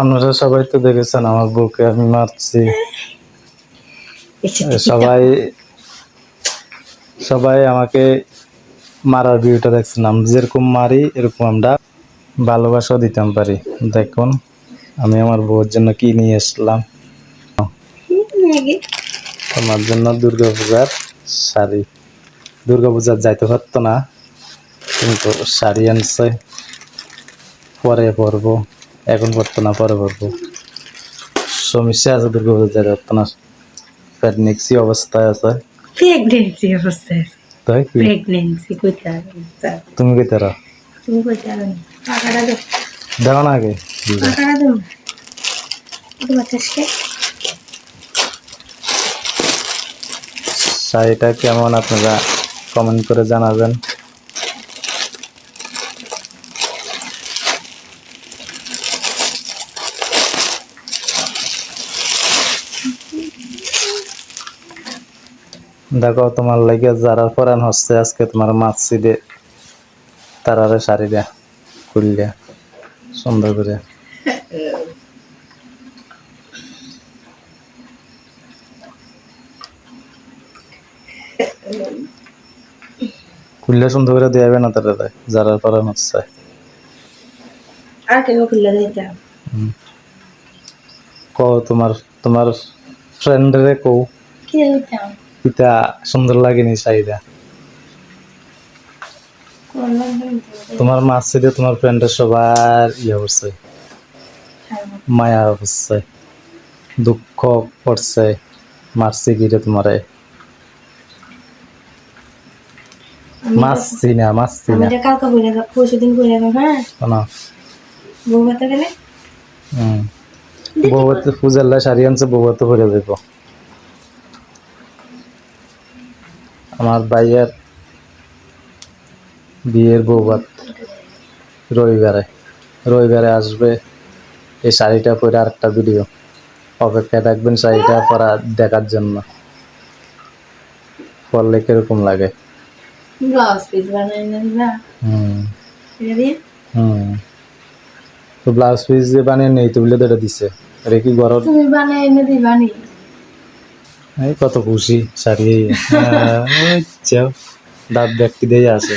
আপনারা সবাই তো দেখেছেন আমার বউকে আমি মারছি। সবাই সবাই আমাকে মারার ভিউটা দেখছেন। আমি যেরকম মারি এরকম আমরা ভালোবাসাও দিতাম পারি। দেখুন আমি আমার বউয়ের জন্য কি নিয়ে এসলাম। তোমার জন্য দুর্গা পূজার শাড়ি। দুর্গা পূজার যাইতে পারতো না কিন্তু শাড়ি আনছে পরে পরবো। এখন পরতো না পরে পরবো সমস্যা আছে দুর্গা পূজার না প্রেগনেন্সি অবস্থায় আছে? প্রেগনেন্সি অবস্থায় তাই কি? প্রেগনেন্সি করতে না। তুমি কি তারা তুমি করতে হবে না। টাকাটা দাও। না আগে। টাকাটা দাও। তোমার কাছে শাড়িটা কেমন আপনারা কমেন্ট করে জানাবেন? দেখো তোমার লাগে যারা পরান হচ্ছে আজকে তোমার মাছি দে তারারে শাড়ি দেয়া খুললে সুন্দর করে। খুললে সুন্দর করে দেবে না তারা যারা পরান হচ্ছে। আর কেন খুলে দিতাম হুম। কও তোমার তোমার ফ্রেন্ডরে কও। কি দিতাম পিতা সুন্দর লাগেনি করলাম তোমার মাসিদে তোমার ফ্রেন্ডের সবার ইয়ে করছে মায়া হচ্ছে। দুঃখ পড়ছে মারছি গিরে তোমারে। মারছি না মারছি না। কালকে বলে পরশু দিন বলে হ্যাঁ? শোনো বউ বাতা গেলে? হুম। বউতে পূজার লাই শাড়ি আনছে বউতে পরে দেব আমার ভাইয়ের বিয়ের বউবাত রবিবারে। রবিবারে আসবে এই শাড়িটা পরে আরেকটা ভিডিও অপেক্ষায় থাকবেন শাড়িটা পরা দেখার জন্য। পরলে কীরকম লাগে? হুম। তো ব্লাউজ পিস যে বানিয়ে নেই তো বলে দিছে। এটা কি গরম তুমি বানাই এনে দিবা নি? এই কত খুশি সারিয়ে হ্যাঁ, যাও দাঁত ব্যক্তি দিয়ে আছে